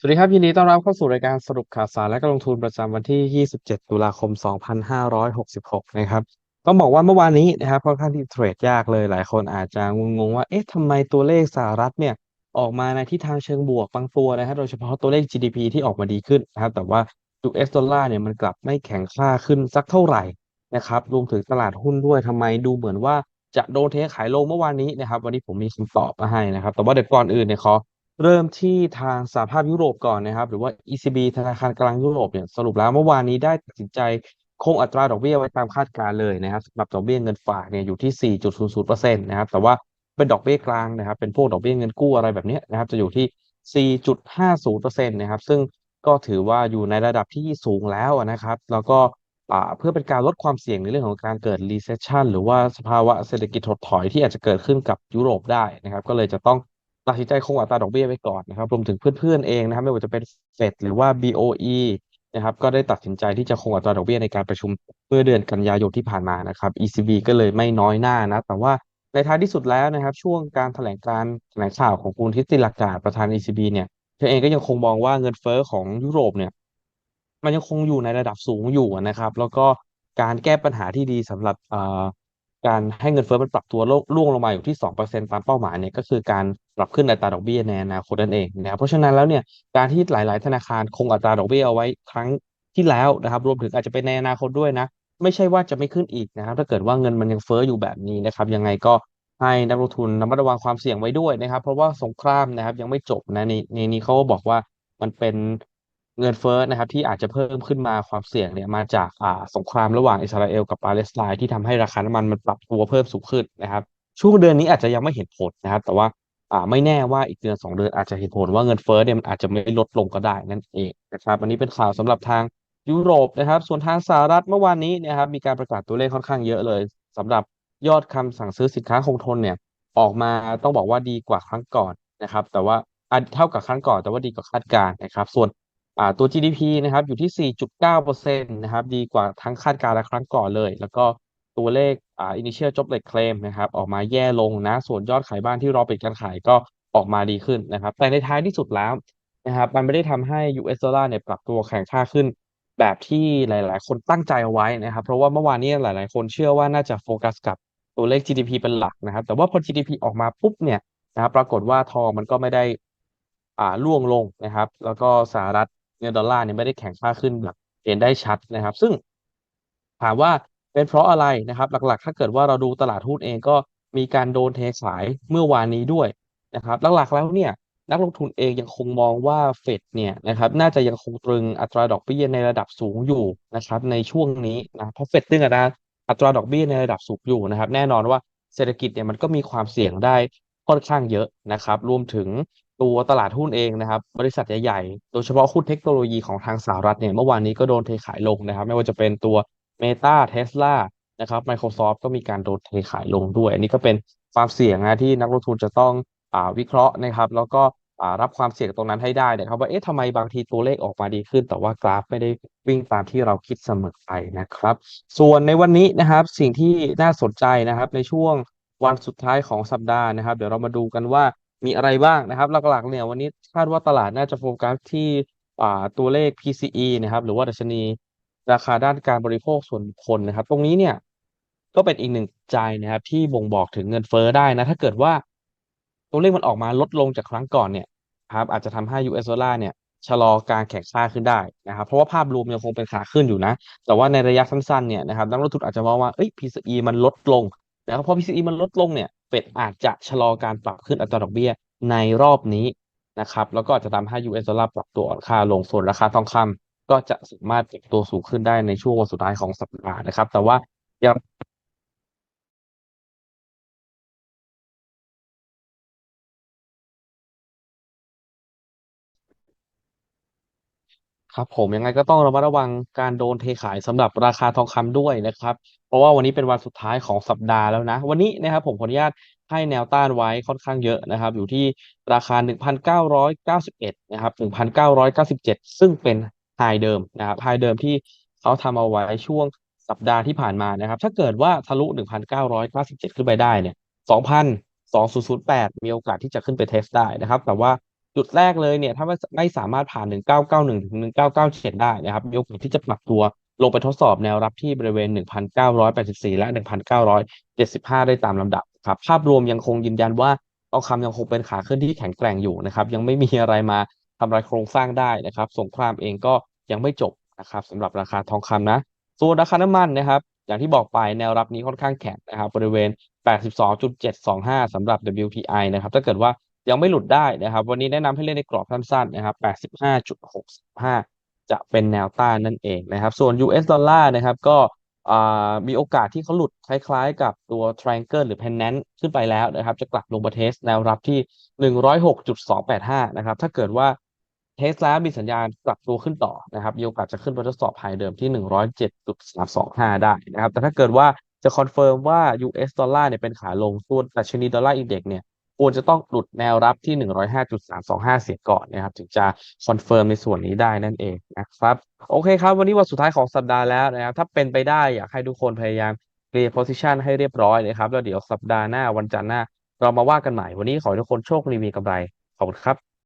สวัสดีครับยินดีต้อนรับเข้าสู่รายการสรุปข่าวสารและการลงทุนประจำวันที่ 27 ตุลาคม 2566 นะครับ ต้องบอกว่าเมื่อวานนี้นะครับค่อนข้างที่เทรดยากเลยหลายคนอาจจะงงๆว่า เอ๊ะทำไมตัวเลขสหรัฐเนี่ยออกมาในทิศทางเชิงบวกบางตัวนะครับโดยเฉพาะตัวเลข GDP ที่ออกมาดีขึ้นนะครับ แต่ว่า US ดอลลาร์เนี่ยมันกลับไม่แข็งค่าขึ้นสักเท่าไหร่นะครับรวมถึงตลาดหุ้นด้วยทำไมดูเหมือนว่าจะโดนเทขายลงเมื่อวานนี้นะครับ วันนี้ผมมีคำตอบมาให้นะครับ แต่ว่าเดี๋ยวก่อนอื่นเนี่ยขอ เริ่มที่ทางสหภาพยุโรปก่อนนะครับ หรือว่า ECB ธนาคารกลางยุโรปเนี่ยสรุปแล้วเมื่อวานนี้ได้ตัดสินใจคงอัตราดอกเบี้ยไว้ตามคาดการเลยนะครับสำหรับดอกเบี้ยเงินฝากเนี่ยอยู่ที่ 4.00%นะครับแต่ว่าเป็นดอกเบี้ยกลางนะครับ เป็นพวกดอกเบี้ยเงินกู้อะไรแบบนี้นะครับ จะอยู่ที่ 4.50%นะครับ ซึ่งก็ถือว่าอยู่ในระดับที่สูงแล้วนะครับ แล้วก็เพื่อเป็นการลดความเสี่ยงในเรื่องของการเกิด recession หรือว่าสภาวะเศรษฐกิจถดถอยที่อาจจะเกิดขึ้นกับยุโรปได้นะครับ ก็เลยจะต้อง ตัดสินใจคงอัตราดอกเบี้ยไว้ก่อนนะครับรวมถึงเพื่อนๆเองนะครับ ไม่ว่าจะเป็นเฟดหรือว่า BOE นะครับ ก็ได้ตัดสินใจที่จะคงอัตราดอกเบี้ยในการประชุมเมื่อเดือนกันยายนที่ผ่านมานะครับ ECB ก็เลยไม่น้อยหน้านะ แต่ว่าในท้ายที่สุดแล้วนะครับ ช่วงการแถลงการแถลงข่าวของคุณทิสติลักกาประธาน ECB เนี่ยเธอเองก็ยังคงมองว่าเงินเฟ้อของยุโรปเนี่ย มันยังคงอยู่ในระดับสูงอยู่นะครับ แล้วก็การแก้ปัญหาที่ดีสำหรับการให้เงินเฟ้อมันปรับตัวล่วงลงมาอยู่ที่2%ตามเป้าหมายเนี่ยก็คือการ ปรับขึ้นอัตราดอกเบี้ยในอนาคตนั่นเองนะครับเพราะฉะนั้นแล้วเนี่ยการที่หลาย ๆ ธนาคารคงอัตราดอกเบี้ยเอาไว้ครั้งที่แล้วนะครับ รวมถึงอาจจะเป็นในอนาคตด้วยนะ ไม่ใช่ว่าจะไม่ขึ้นอีกนะครับ ถ้าเกิดว่าเงินมันยังเฟ้ออยู่แบบนี้นะครับ ยังไงก็ให้นักลงทุนระมัดระวังความเสี่ยงไว้ด้วยนะครับ เพราะว่าสงครามนะครับ ยังไม่จบนะในในนี้เขาก็บอกว่ามันเป็นเงินเฟ้อนะครับที่อาจจะเพิ่มขึ้นมาความเสี่ยงเนี่ยมาจากอ่าสงครามระหว่างอิสราเอลกับปาเลสไตน์ที่ทำให้ราคาน้ำมันมันปรับตัวเพิ่มสูงขึ้นนะครับ ช่วงเดือนนี้อาจจะยังไม่เห็นผลนะครับ แต่ว่า อ่าไม่แน่ว่าอีกเดือนสองเดือนอาจจะเห็นผลว่าเงินเฟ้อเนี่ยมันอาจจะไม่ลดลงก็ได้นั่นเองนะครับอันนี้เป็นข่าวสำหรับทางยุโรปนะครับ ส่วนทางสหรัฐเมื่อวานนี้นะครับมีการประกาศตัวเลขค่อนข้างเยอะเลยสำหรับยอดคำสั่งซื้อสินค้าคงทนเนี่ยออกมาต้องบอกว่าดีกว่าครั้งก่อนนะครับ แต่ว่าเท่ากับครั้งก่อนแต่ว่าดีกว่าคาดการณ์นะครับ ส่วนอ่าตัว GDP นะครับอยู่ที่ 4.9%นะครับดีกว่าทั้งคาดการณ์และครั้งก่อนเลย แล้วก็ตัวเลข อ่า initial job rate claim นะครับออกมาแย่ลงนะ ส่วนยอดขายบ้านที่รอปิดการขายก็ออกมาดีขึ้นนะครับ แต่ในท้ายที่สุดแล้วนะครับมันไม่ได้ทำให้ US dollar เนี่ยปรับตัวแข็งค่าขึ้น แบบที่หลาย ๆ คนตั้งใจเอาไว้นะครับ เพราะว่าเมื่อวานนี้หลาย ๆ คนเชื่อว่าน่าจะโฟกัสกับตัวเลข GDP เป็นหลักนะครับ แต่ว่าพอ GDP ออกมาปุ๊บเนี่ยนะครับปรากฏว่าทองมันก็ไม่ได้อ่าร่วงลงนะครับ แล้วก็สหรัฐเงินดอลลาร์เนี่ยไม่ได้แข็งค่าขึ้นแบบเห็นได้ชัดนะครับ ซึ่งถามว่า เป็นเพราะอะไรนะครับหลักๆ ถ้าเกิดว่าเราดูตลาดหุ้นเองก็มีการโดนเทขายเมื่อวานนี้ด้วยนะครับหลักๆแล้วเนี่ยนักลงทุนเองยังคงมองว่าเฟดเนี่ยนะครับน่าจะยังคงตรึงอัตราดอกเบี้ยในระดับสูงอยู่นะครับในช่วงนี้นะเพราะเฟดตึงอัตราอัตราดอกเบี้ยในระดับสูงอยู่นะครับ แน่นอนว่าเศรษฐกิจเนี่ยมันก็มีความเสี่ยงได้ค่อนข้างเยอะนะครับรวมถึงตัวตลาดหุ้นเองนะครับ บริษัทใหญ่ๆ โดยเฉพาะหุ้นเทคโนโลยีของทางสหรัฐเนี่ยเมื่อวานนี้ก็โดนเทขายลงนะครับ ไม่ว่าจะเป็นตัว Meta Tesla นะครับ Microsoft ก็มีการโดนเทขายลงด้วย อันนี้ก็เป็นความเสี่ยงนะที่นักลงทุนจะต้องอ่าวิเคราะห์นะครับ แล้วก็อ่ารับความเสี่ยงตรงนั้นให้ได้นะครับว่าเอ๊ะทำไมบางทีตัวเลขออกมาดีขึ้น แต่ว่ากราฟไม่ได้วิ่งตามที่เราคิดเสมอไปนะครับ ส่วนในวันนี้นะครับสิ่งที่น่าสนใจนะครับในช่วงวันสุดท้ายของสัปดาห์นะครับ เดี๋ยวเรามาดูกันว่ามีอะไรบ้างนะครับ หลักๆเนี่ยวันนี้คาดว่าตลาดน่าจะโฟกัสที่ตัวเลข PCE นะครับ หรือว่าดัชนี ราคาด้านการบริโภคส่วนบุคคลนะครับ ตรงนี้เนี่ยก็เป็นอีกหนึ่งใจนะครับ ที่บ่งบอกถึงเงินเฟ้อได้นะ ถ้าเกิดว่าตัวเลขมันออกมาลดลงจากครั้งก่อนเนี่ยครับอาจจะทำให้ US ดอลลาร์เนี่ยชะลอการแข็งค่าขึ้นได้นะครับ เพราะว่าภาพรวมยังคงเป็นขาขึ้นอยู่นะ แต่ว่าในระยะสั้นๆเนี่ยนะครับนักลงทุนอาจจะมองว่าเอ้ย PCE มันลดลงนะครับพอ PCE มันลดลงเนี่ยเฟดอาจจะชะลอการปรับขึ้นอัตราดอกเบี้ยในรอบนี้นะครับ แล้วก็อาจจะทำให้ US ดอลลาร์ปรับตัวอ่อนค่าลงส่วนราคาทองคำ ก็จะสามารถปรับตัวสูงขึ้นได้ในช่วงวันสุดท้ายของสัปดาห์นะครับ แต่ว่ายังครับผมยังไงก็ต้องระมัดระวังการโดนเทขายสำหรับราคาทองคำด้วยนะครับ เพราะว่าวันนี้เป็นวันสุดท้ายของสัปดาห์แล้วนะ วันนี้นะครับผมขออนุญาตให้แนวต้านไว้ค่อนข้างเยอะนะครับ อยู่ที่ราคา 1,991 นะครับ 1,997 ซึ่งเป็น ไฮเดิมนะครับไฮเดิมที่เขาทำเอาไว้ช่วงสัปดาห์ที่ผ่านมานะครับ ถ้าเกิดว่าทะลุ 1,997 ขึ้นไปได้เนี่ย2,000 2008 มีโอกาสที่จะขึ้นไปเทสได้นะครับ แต่ว่าจุดแรกเลยเนี่ย ถ้าไม่ไม่สามารถผ่าน 1991 ถึง 1997 ได้นะครับ มีโอกาสที่จะปรับตัวลงไปทดสอบแนวรับที่บริเวณ 1,984 และ 1,975 ได้ตามลำดับครับ ภาพรวมยังคงยืนยันว่าทองคำยังคงเป็นขาขึ้นที่แข็งแกร่งอยู่นะครับ ยังไม่มีอะไรมา ทำลายโครงสร้างได้นะครับ สงครามเองก็ยังไม่จบนะครับสำหรับราคาทองคำนะส่วนราคาน้ำมันนะครับ อย่างที่บอกไปแนวรับนี้ค่อนข้างแข็งนะครับบริเวณ 82.725สำหรับ WTI นะครับ ถ้าเกิดว่ายังไม่หลุดได้นะครับ วันนี้แนะนำให้เล่นในกรอบสั้นๆนะครับ 85.65 จะเป็นแนวต้านนั่นเองนะครับ ส่วน US ดอลลาร์นะครับก็มีโอกาสที่เขาหลุดคล้ายๆ กับตัว triangle หรือ pennant ขึ้นไปแล้วนะครับ จะกลับลงมาเทสแนวรับที่ 106.285 นะครับ ถ้าเกิดว่า เทสแล้วมีสัญญาณกลับตัวขึ้นต่อนะครับมีโอกาสจะขึ้นไปทดสอบไฮเดิมที่ 107.325 ได้นะครับ แต่ถ้าเกิดว่าจะคอนเฟิร์มว่า US ดอลลาร์เนี่ยเป็นขาลงส่วนดัชนีดอลลาร์อินเด็กซ์เนี่ยควรจะต้องหลุดแนวรับที่ 105.325 เสียก่อนนะครับ ถึงจะคอนเฟิร์มในส่วนนี้ได้นั่นเองนะครับ โอเคครับ วันนี้วันสุดท้ายของสัปดาห์แล้วนะครับ ถ้าเป็นไปได้อยากให้ทุกคนพยายามเคลียร์โพซิชันให้เรียบร้อยนะครับ แล้วเดี๋ยวสัปดาห์หน้าวันจันทร์หน้า เรามาว่ากันใหม่ วันนี้ขอให้ทุกคนโชคดีมีกำไร ขอบคุณครับ